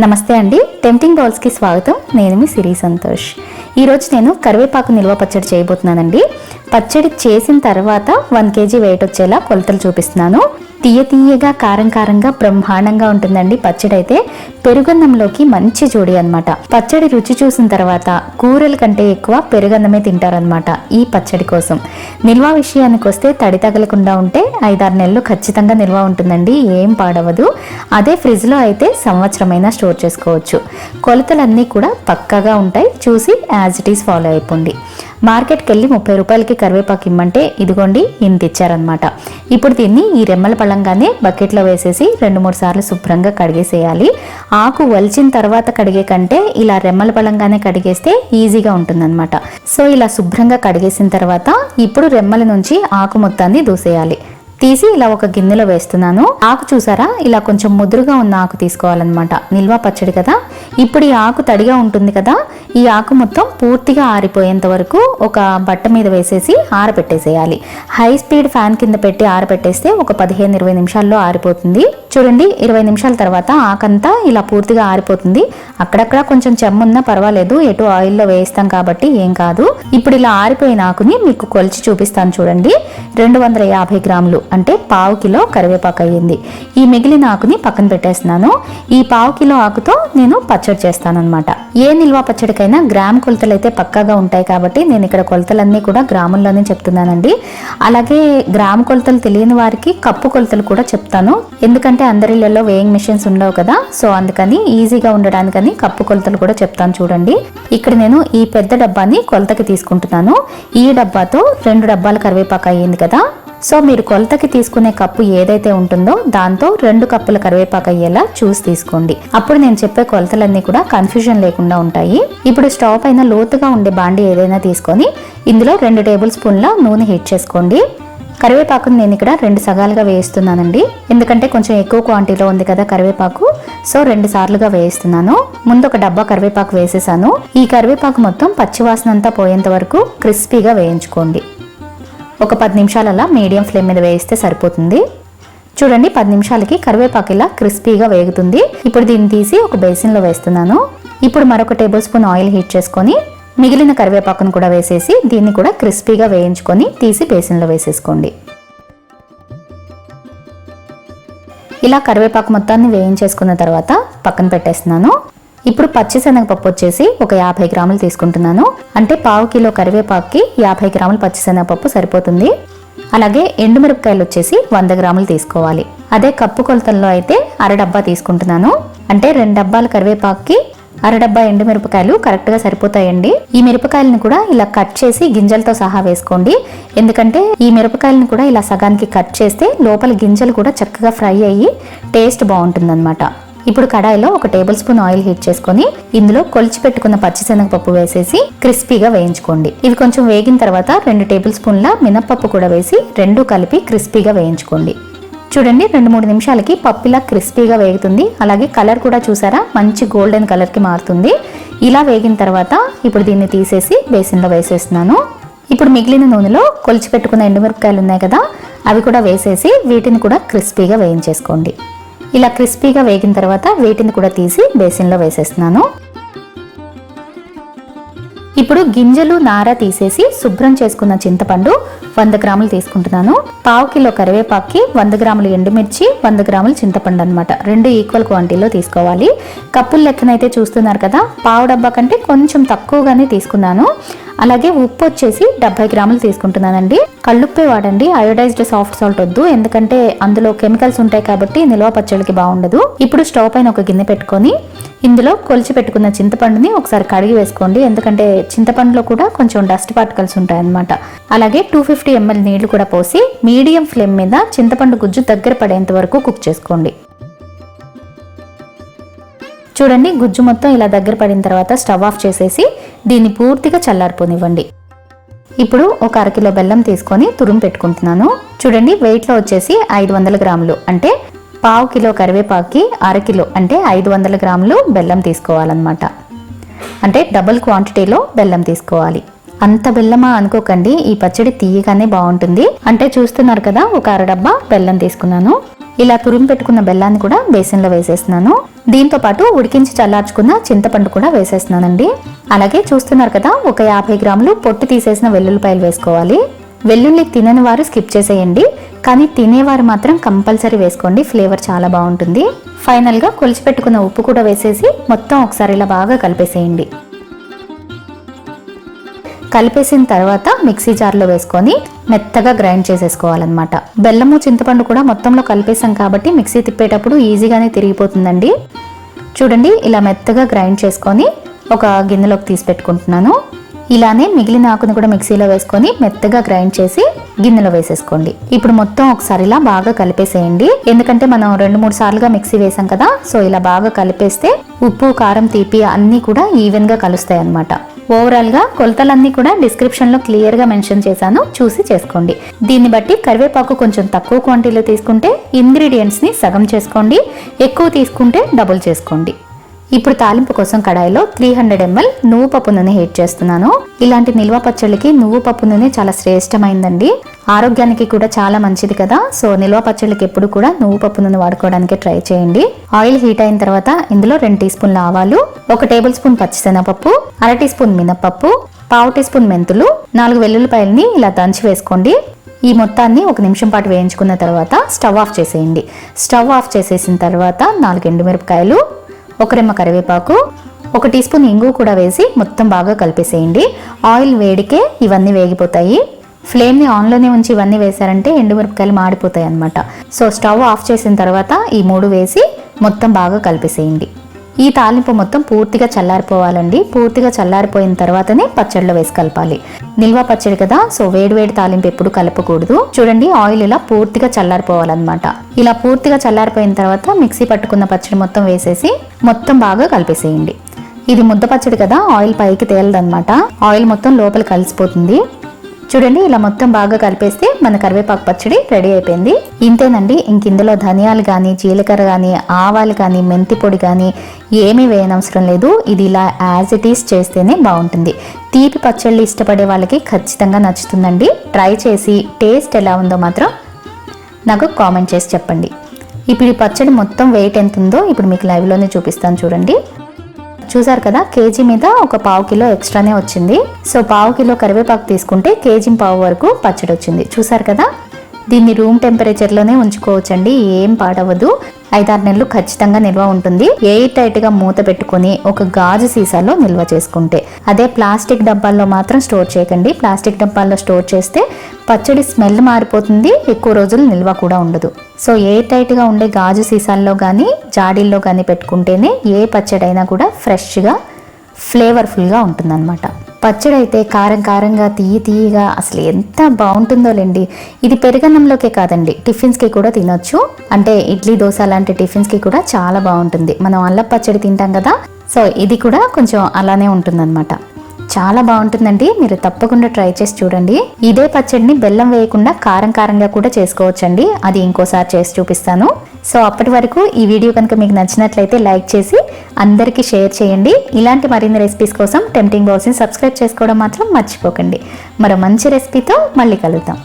నమస్తే అండి. టెంప్టింగ్ బౌల్స్కి స్వాగతం. నేను మీ సిరి సంతోష్. ఈరోజు నేను కరివేపాకు నిల్వ పచ్చడి చేయబోతున్నానండి. పచ్చడి చేసిన తర్వాత వన్ కేజీ వెయిట్ వచ్చేలా కొలతలు చూపిస్తున్నాను. తీయ తీయగా కారం కారంగా బ్రహ్మాండంగా ఉంటుందండి పచ్చడి అయితే పెరుగన్నంలోకి మంచి జోడి అనమాట పచ్చడి రుచి చూసిన తర్వాత కూరల కంటే ఎక్కువ పెరుగన్నమే తింటారనమాట ఈ పచ్చడి కోసం. నిల్వ విషయానికి వస్తే తడి తగలకుండా ఉంటే ఐదారు నెలలు ఖచ్చితంగా నిల్వ ఉంటుందండి ఏం పాడవదు. అదే ఫ్రిడ్జ్లో అయితే సంవత్సరమైనా స్టోర్ చేసుకోవచ్చు. కొలతలన్నీ కూడా పక్కాగా ఉంటాయి చూసి యాజ్ ఇట్ ఈస్ ఫాలో అయిపోండి. మార్కెట్కి వెళ్ళి ముప్పై రూపాయలకి కరివేపాకు ఇమ్మంటే ఇదిగోండి ఇంత ఇచ్చారనమాట ఇప్పుడు దీన్ని ఈ రెమ్మల పళ్ళంగానే బకెట్లో వేసేసి రెండు మూడు సార్లు శుభ్రంగా కడిగేసేయాలి. ఆకు వలిచిన తర్వాత కడిగే కంటే ఇలా రెమ్మల పళ్ళంగానే కడిగేస్తే ఈజీగా ఉంటుందన్నమాట. సో ఇలా శుభ్రంగా కడిగేసిన తర్వాత ఇప్పుడు రెమ్మల నుంచి ఆకు మొత్తాన్ని దూసేయాలి. తీసి ఇలా ఒక గిన్నెలో వేస్తున్నాను. ఆకు చూసారా? ఇలా కొంచెం ముదురుగా ఉన్న ఆకు తీసుకోవాలన్నమాట. నిల్వ పచ్చడి కదా? ఇప్పుడు ఈ ఆకు తడిగా ఉంటుంది కదా? ఈ ఆకు మొత్తం పూర్తిగా ఆరిపోయేంత వరకు ఒక బట్ట మీద వేసేసి ఆరబెట్టేసేయాలి హై స్పీడ్ ఫ్యాన్ కింద పెట్టి ఆరబెట్టేస్తే ఒక పదిహేను ఇరవై నిమిషాల్లో ఆరిపోతుంది. చూడండి ఇరవై నిమిషాల తర్వాత ఆకంతా ఇలా పూర్తిగా ఆరిపోతుంది. అక్కడక్కడ కొంచెం చెమ్మున్నా పర్వాలేదు ఎటు ఆయిల్లో వేస్తాం కాబట్టి ఏం కాదు. ఇప్పుడు ఇలా ఆరిపోయిన ఆకుని మీకు కొలిచి చూపిస్తాను చూడండి. రెండు వందల యాభై గ్రాములు అంటే పావు కిలో కరివేపాకు అయ్యింది. ఈ మిగిలిన ఆకుని పక్కన పెట్టేస్తున్నాను. ఈ పావు కిలో ఆకుతో నేను పచ్చడి చేస్తాను అనమాట ఏ నిల్వ పచ్చడికైనా గ్రామ్ కొలతలు అయితే పక్కాగా ఉంటాయి కాబట్టి నేను ఇక్కడ కొలతలన్నీ కూడా గ్రాముల్లోనే చెప్తున్నానండి. అలాగే గ్రామ్ కొలతలు తెలియని వారికి కప్పు కొలతలు కూడా చెప్తాను. ఎందుకంటే అందరిళ్ళలో వేయింగ్ మిషన్స్ ఉండవు కదా సో అందుకని ఈజీగా ఉండడానికని కప్పు కొలతలు కూడా చెప్తాను చూడండి. ఇక్కడ నేను ఈ పెద్ద డబ్బాని కొలతకి తీసుకుంటున్నాను. ఈ డబ్బాతో రెండు డబ్బాల కరివేపాకు అయ్యింది కదా సో మీరు కొలతకి తీసుకునే కప్పు ఏదైతే ఉంటుందో దాంతో రెండు కప్పుల కరివేపాకు అయ్యేలా చూసి తీసుకోండి. అప్పుడు నేను చెప్పే కొలతలన్నీ కూడా కన్ఫ్యూజన్ లేకుండా ఉంటాయి. ఇప్పుడు స్టవ్ పైన లోతుగా ఉండే బాండి ఏదైనా తీసుకొని ఇందులో రెండు టేబుల్ స్పూన్ల నూనె హీట్ చేసుకోండి. కరివేపాకుని నేను ఇక్కడ రెండు సగాలుగా వేయిస్తున్నానండి. ఎందుకంటే కొంచెం ఎక్కువ క్వాంటిటీలో ఉంది కదా కరివేపాకు. సో రెండు సార్లుగా వేయిస్తున్నాను. ముందు ఒక డబ్బా కరివేపాకు వేసేసాను. ఈ కరివేపాకు మొత్తం పచ్చివాసన అంతా పోయేంత వరకు క్రిస్పీగా వేయించుకోండి. ఒక పది నిమిషాలు అలా మీడియం ఫ్లేమ్ మీద వేయిస్తే సరిపోతుంది. చూడండి పది నిమిషాలకి కరివేపాకు ఇలా క్రిస్పీగా వేగుతుంది. ఇప్పుడు దీన్ని తీసి ఒక బేసిన్లో వేస్తున్నాను. ఇప్పుడు మరొక టేబుల్ స్పూన్ ఆయిల్ హీట్ చేసుకొని మిగిలిన కరివేపాకును కూడా వేసేసి దీన్ని కూడా క్రిస్పీగా వేయించుకొని తీసి బేసిన్లో వేసేసుకోండి. ఇలా కరివేపాకు మొత్తాన్ని వేయించేసుకున్న తర్వాత పక్కన పెట్టేస్తున్నాను. ఇప్పుడు పచ్చిశనగపప్పు వచ్చేసి ఒక యాభై గ్రాములు తీసుకుంటున్నాను. అంటే పావు కిలో కరివేపాకుకి యాభై గ్రాములు పచ్చిశనగపప్పు సరిపోతుంది. అలాగే ఎండుమిరపకాయలు వచ్చేసి వంద గ్రాములు తీసుకోవాలి. అదే కప్పు కొలతల్లో అయితే అర డబ్బా తీసుకుంటున్నాను. అంటే రెండు డబ్బాల కరివేపాకుకి అర డబ్బా ఎండుమిరపకాయలు కరెక్ట్గా సరిపోతాయండి. ఈ మిరపకాయలను కూడా ఇలా కట్ చేసి గింజలతో సహా వేసుకోండి. ఎందుకంటే ఈ మిరపకాయలను కూడా ఇలా సగానికి కట్ చేస్తే లోపల గింజలు కూడా చక్కగా ఫ్రై అయ్యి టేస్ట్ బాగుంటుందన్నమాట. ఇప్పుడు కడాయిలో ఒక టేబుల్ స్పూన్ ఆయిల్ హీట్ చేసుకుని ఇందులో కొలిచి పెట్టుకున్న పచ్చిశనగపప్పు వేసేసి క్రిస్పీగా వేయించుకోండి. ఇవి కొంచెం వేగిన తర్వాత రెండు టేబుల్ స్పూన్ల మినప్పప్పు కూడా వేసి రెండు కలిపి క్రిస్పీగా వేయించుకోండి. చూడండి రెండు మూడు నిమిషాలకి పప్పులా క్రిస్పీగా వేగుతుంది. అలాగే కలర్ కూడా చూసారా? మంచి గోల్డెన్ కలర్కి మారుతుంది. ఇలా వేగిన తర్వాత ఇప్పుడు దీన్ని తీసేసి బేసిన్లో వేసేస్తున్నాను. ఇప్పుడు మిగిలిన నూనెలో కొలిచి పెట్టుకున్న ఎండుమిరపకాయలు ఉన్నాయి కదా అవి కూడా వేసేసి వీటిని కూడా క్రిస్పీగా వేయించేసుకోండి. ఇలా క్రిస్పీగా వేగిన తర్వాత వీటిని కూడా తీసి బేసిన్లో వేసేస్తున్నాను. ఇప్పుడు గింజలు నార తీసేసి శుభ్రం చేసుకున్న చింతపండు వంద గ్రాములు తీసుకుంటున్నాను. పావు కిలో కరివేపాకుకి వంద గ్రాములు ఎండుమిర్చి వంద గ్రాములు చింతపండు అనమాట రెండు ఈక్వల్ క్వాంటిటీలో తీసుకోవాలి. కప్పుల లెక్కనైతే చూస్తున్నారు కదా పావు డబ్బా కంటే కొంచెం తక్కువగానే తీసుకున్నాను. అలాగే ఉప్పు వచ్చేసి డెబ్బై గ్రాములు తీసుకుంటున్నానండి. కళ్ళుప్పే వాడండి అయోడైజ్డ్ సాఫ్ట్ సాల్ట్ వద్దు ఎందుకంటే అందులో కెమికల్స్ ఉంటాయి కాబట్టి నిల్వ పచ్చడికి బాగుండదు. ఇప్పుడు స్టవ్ పైన ఒక గిన్నె పెట్టుకొని ఇందులో కొలిచి పెట్టుకున్న చింతపండుని ఒకసారి కడిగి వేసుకోండి ఎందుకంటే చింతపండులో కూడా కొంచెం డస్ట్ పార్టికల్స్ ఉంటాయన్నమాట. అలాగే టూ ఫిఫ్టీ ఎంఎల్ నీళ్ళు కూడా పోసి మీడియం ఫ్లేమ్ మీద చింతపండు గుజ్జు దగ్గర పడేంత వరకు కుక్ చేసుకోండి. చూడండి గుజ్జు మొత్తం ఇలా దగ్గర పడిన తర్వాత స్టవ్ ఆఫ్ చేసేసి దీన్ని పూర్తిగా చల్లారిపోనివ్వండి. ఇప్పుడు ఒక అరకిలో బెల్లం తీసుకొని తురుము పెట్టుకుంటున్నాను. చూడండి వెయిట్లో వచ్చేసి ఐదు వందల గ్రాములు. అంటే పావు కిలో కరివేపాకి అరకిలో అంటే ఐదు వందల గ్రాములు బెల్లం తీసుకోవాలన్నమాట. అంటే డబుల్ క్వాంటిటీలో బెల్లం తీసుకోవాలి. అంత బెల్లమా అనుకోకండి ఈ పచ్చడి తీయగానే బాగుంటుంది. అంటే చూస్తున్నారు కదా ఒక అరడబ్బా బెల్లం తీసుకున్నాను. ఇలా తురిమి పెట్టుకున్న బెల్లాన్ని కూడా బేసిన్లో వేసేస్తున్నాను. దీంతో పాటు ఉడికించి చల్లార్చుకున్న చింతపండు కూడా వేసేస్తున్నానండి. అలాగే చూస్తున్నారు కదా ఒక యాభై గ్రాములు పొట్టు తీసేసిన వెల్లుల్లిపాయలు వేసుకోవాలి. వెల్లుల్లి తినని వారు స్కిప్ చేసేయండి కానీ తినేవారు మాత్రం కంపల్సరీ వేసుకోండి ఫ్లేవర్ చాలా బాగుంటుంది. ఫైనల్గా కొలిచిపెట్టుకున్న ఉప్పు కూడా వేసేసి మొత్తం ఒకసారి ఇలా బాగా కలిపేసేయండి. కలిపేసిన తర్వాత మిక్సీ జార్లో వేసుకొని మెత్తగా గ్రైండ్ చేసేసుకోవాలన్నమాట. బెల్లము చింతపండు కూడా మొత్తంలో కలిపేసాం కాబట్టి మిక్సీ తిప్పేటప్పుడు ఈజీగానే తిరిగిపోతుందండి. చూడండి ఇలా మెత్తగా గ్రైండ్ చేసుకొని ఒక గిన్నెలోకి తీసి పెట్టుకుంటున్నాను. ఇలానే మిగిలిన ఆకును కూడా మిక్సీలో వేసుకొని మెత్తగా గ్రైండ్ చేసి గిన్నెలో వేసేసుకోండి. ఇప్పుడు మొత్తం ఒకసారి ఇలా బాగా కలిపేసేయండి. ఎందుకంటే మనం రెండు మూడు సార్లుగా మిక్సీ వేసాం కదా సో ఇలా బాగా కలిపేస్తే ఉప్పు కారం తీపి అన్నీ కూడా ఈవెన్గా కలుస్తాయి అన్నమాట. ఓవరాల్గా కొలతలన్నీ కూడా డిస్క్రిప్షన్లో క్లియర్గా మెన్షన్ చేశాను. చూసి చేసుకోండి. దీన్ని బట్టి కరివేపాకు కొంచెం తక్కువ క్వాంటిటీలో తీసుకుంటే ఇంగ్రీడియంట్స్ని సగం చేసుకోండి. ఎక్కువ తీసుకుంటే డబుల్ చేసుకోండి. ఇప్పుడు తాలింపు కోసం కడాయిలో త్రీ హండ్రెడ్ ఎంఎల్ నువ్వు పప్పు నూనె హీట్ చేస్తున్నాను. ఇలాంటి నిల్వ పచ్చళ్ళకి నువ్వు పప్పు నూనె చాలా శ్రేష్టమైందండి. ఆరోగ్యానికి కూడా చాలా మంచిది కదా. సో నిల్వ పచ్చళ్ళకి ఎప్పుడు కూడా నువ్వు పప్పు నూనె వాడుకోవడానికి ట్రై చేయండి. ఆయిల్ హీట్ అయిన తర్వాత ఇందులో రెండు టీ స్పూన్ల ఆవాలు ఒక టేబుల్ స్పూన్ పచ్చిశనగపప్పు అర టీ స్పూన్ మినప్పప్పు పావు టీ స్పూన్ మెంతులు నాలుగు వెల్లుల్లిపాయలని ఇలా దంచి వేసుకోండి. ఈ మొత్తాన్ని ఒక నిమిషం పాటు వేయించుకున్న తర్వాత స్టవ్ ఆఫ్ చేసేయండి. స్టవ్ ఆఫ్ చేసేసిన తర్వాత నాలుగు ఎండుమిరపకాయలు ఒక రెమ్మ కరివేపాకు ఒక టీ స్పూన్ ఇంగు కూడా వేసి మొత్తం బాగా కలిపేసేయండి. ఆయిల్ వేడికే ఇవన్నీ వేగిపోతాయి. ఫ్లేమ్ని ఆన్లోనే ఉంచి ఇవన్నీ వేశారంటే ఎండుమిరపకాయలు మాడిపోతాయి అనమాట సో స్టవ్ ఆఫ్ చేసిన తర్వాత ఈ మూడు వేసి మొత్తం బాగా కలిపేసేయండి. ఈ తాలింపు మొత్తం పూర్తిగా చల్లారిపోవాలండి. పూర్తిగా చల్లారిపోయిన తర్వాతనే పచ్చడిలో వేసి కలపాలి. నిల్వ పచ్చడి కదా సో వేడివేడి తాలింపు ఎప్పుడు కలపకూడదు. చూడండి ఆయిల్ ఇలా పూర్తిగా చల్లారిపోవాలన్నమాట. ఇలా పూర్తిగా చల్లారిపోయిన తర్వాత మిక్సీ పట్టుకున్న పచ్చడి మొత్తం వేసేసి మొత్తం బాగా కలిపేసేయండి. ఇది ముద్ద పచ్చడి కదా ఆయిల్ పైకి తేలదన్నమాట. ఆయిల్ మొత్తం లోపల కలిసిపోతుంది. చూడండి ఇలా మొత్తం బాగా కలిపేస్తే మన కరివేపాకు పచ్చడి రెడీ అయిపోయింది. ఇంతేనండి ఇంక ఇందులో ధనియాలు కానీ జీలకర్ర కానీ ఆవాలు కానీ మెంతి పొడి కానీ ఏమీ వేయనవసరం లేదు. ఇది ఇలా యాజ్ ఇట్ ఈస్ చేస్తేనే బాగుంటుంది. తీపి పచ్చళ్ళు ఇష్టపడే వాళ్ళకి ఖచ్చితంగా నచ్చుతుందండి. ట్రై చేసి టేస్ట్ ఎలా ఉందో మాత్రం నాకు కామెంట్ చేసి చెప్పండి. ఇప్పుడు ఈ పచ్చడి మొత్తం వెయిట్ ఎంత ఉందో ఇప్పుడు మీకు లైవ్లోనే చూపిస్తాను చూడండి. చూసారు కదా కేజీ మీద ఒక పావు కిలో ఎక్స్ట్రానే వచ్చింది. సో పావు కిలో కరివేపాకు తీసుకుంటే కేజీ పావు వరకు పచ్చడి వచ్చింది చూసారు కదా? దీన్ని రూమ్ టెంపరేచర్లోనే ఉంచుకోవచ్చండి. ఏం పాడవదు. ఐదారు నెలలు ఖచ్చితంగా నిల్వ ఉంటుంది. ఎయిర్ టైట్గా మూత పెట్టుకొని ఒక గాజు సీసాలో నిల్వ చేసుకుంటే. అదే ప్లాస్టిక్ డబ్బాల్లో మాత్రం స్టోర్ చేయకండి. ప్లాస్టిక్ డబ్బాల్లో స్టోర్ చేస్తే పచ్చడి స్మెల్ మారిపోతుంది. ఎక్కువ రోజులు నిల్వ కూడా ఉండదు. సో ఎయిర్ టైట్గా ఉండే గాజు సీసాల్లో కానీ జాడీల్లో కానీ పెట్టుకుంటేనే ఏ పచ్చడైనా కూడా ఫ్రెష్గా ఫ్లేవర్ఫుల్గా ఉంటుందన్నమాట. పచ్చడి అయితే కారం కారంగా తీయి తీయగా అసలు ఎంత బాగుంటుందోలేండి ఇది పెరుగన్నంలోకే కాదండి టిఫిన్స్కి కూడా తినొచ్చు. అంటే ఇడ్లీ దోశ లాంటి టిఫిన్స్కి కూడా చాలా బాగుంటుంది. మనం అల్లం పచ్చడి తింటాం కదా సో ఇది కూడా కొంచెం అలానే ఉంటుందన్నమాట. చాలా బాగుంటుందండి. మీరు తప్పకుండా ట్రై చేసి చూడండి. ఇదే పచ్చడిని బెల్లం వేయకుండా కారం కారంగా కూడా చేసుకోవచ్చండి. అది ఇంకోసారి చేసి చూపిస్తాను. సో అప్పటి వరకు ఈ వీడియో కనుక మీకు నచ్చినట్లయితే లైక్ చేసి అందరికీ షేర్ చేయండి. ఇలాంటి మరిన్ని రెసిపీస్ కోసం టెంప్టింగ్ బాక్స్ని సబ్స్క్రైబ్ చేసుకోవడం మాత్రం మర్చిపోకండి. మరో మంచి రెసిపీతో మళ్ళీ కలుద్దాం.